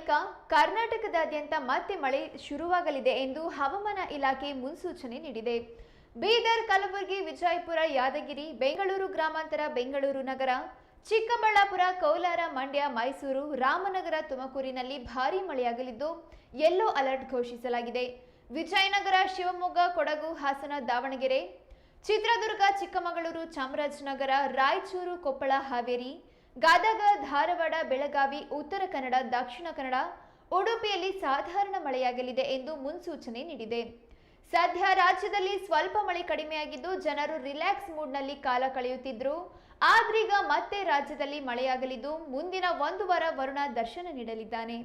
ಬಳಿಕ ಕರ್ನಾಟಕದಾದ್ಯಂತ ಮತ್ತೆ ಮಳೆ ಶುರುವಾಗಲಿದೆ ಎಂದು ಹವಾಮಾನ ಇಲಾಖೆ ಮುನ್ಸೂಚನೆ ನೀಡಿದೆ. ಬೀದರ್, ಕಲಬುರಗಿ, ವಿಜಯಪುರ, ಯಾದಗಿರಿ, ಬೆಂಗಳೂರು ಗ್ರಾಮಾಂತರ, ಬೆಂಗಳೂರು ನಗರ, ಚಿಕ್ಕಬಳ್ಳಾಪುರ, ಕೋಲಾರ, ಮಂಡ್ಯ, ಮೈಸೂರು, ರಾಮನಗರ, ತುಮಕೂರಿನಲ್ಲಿ ಭಾರೀ ಮಳೆಯಾಗಲಿದ್ದು ಯೆಲ್ಲೋ ಅಲರ್ಟ್ ಘೋಷಿಸಲಾಗಿದೆ. ವಿಜಯನಗರ, ಶಿವಮೊಗ್ಗ, ಕೊಡಗು, ಹಾಸನ, ದಾವಣಗೆರೆ, ಚಿತ್ರದುರ್ಗ, ಚಿಕ್ಕಮಗಳೂರು, ಚಾಮರಾಜನಗರ, ರಾಯಚೂರು, ಕೊಪ್ಪಳ, ಹಾವೇರಿ ಗದಗ, ಧಾರವಾಡ, ಬೆಳಗಾವಿ, ಉತ್ತರ ಕನ್ನಡ, ದಕ್ಷಿಣ ಕನ್ನಡ, ಉಡುಪಿಯಲ್ಲಿ ಸಾಧಾರಣ ಮಳೆಯಾಗಲಿದೆ ಎಂದು ಮುನ್ಸೂಚನೆ ನೀಡಿದೆ. ಸದ್ಯ ರಾಜ್ಯದಲ್ಲಿ ಸ್ವಲ್ಪ ಮಳೆ ಕಡಿಮೆಯಾಗಿದ್ದು ಜನರು ರಿಲ್ಯಾಕ್ಸ್ ಮೂಡ್ನಲ್ಲಿ ಕಾಲ ಕಳೆಯುತ್ತಿದ್ರು. ಆದ್ರೀಗ ಮತ್ತೆ ರಾಜ್ಯದಲ್ಲಿ ಮಳೆಯಾಗಲಿದ್ದು ಮುಂದಿನ ಒಂದು ವಾರ ವರುಣ ದರ್ಶನ ನೀಡಲಿದ್ದಾನೆ.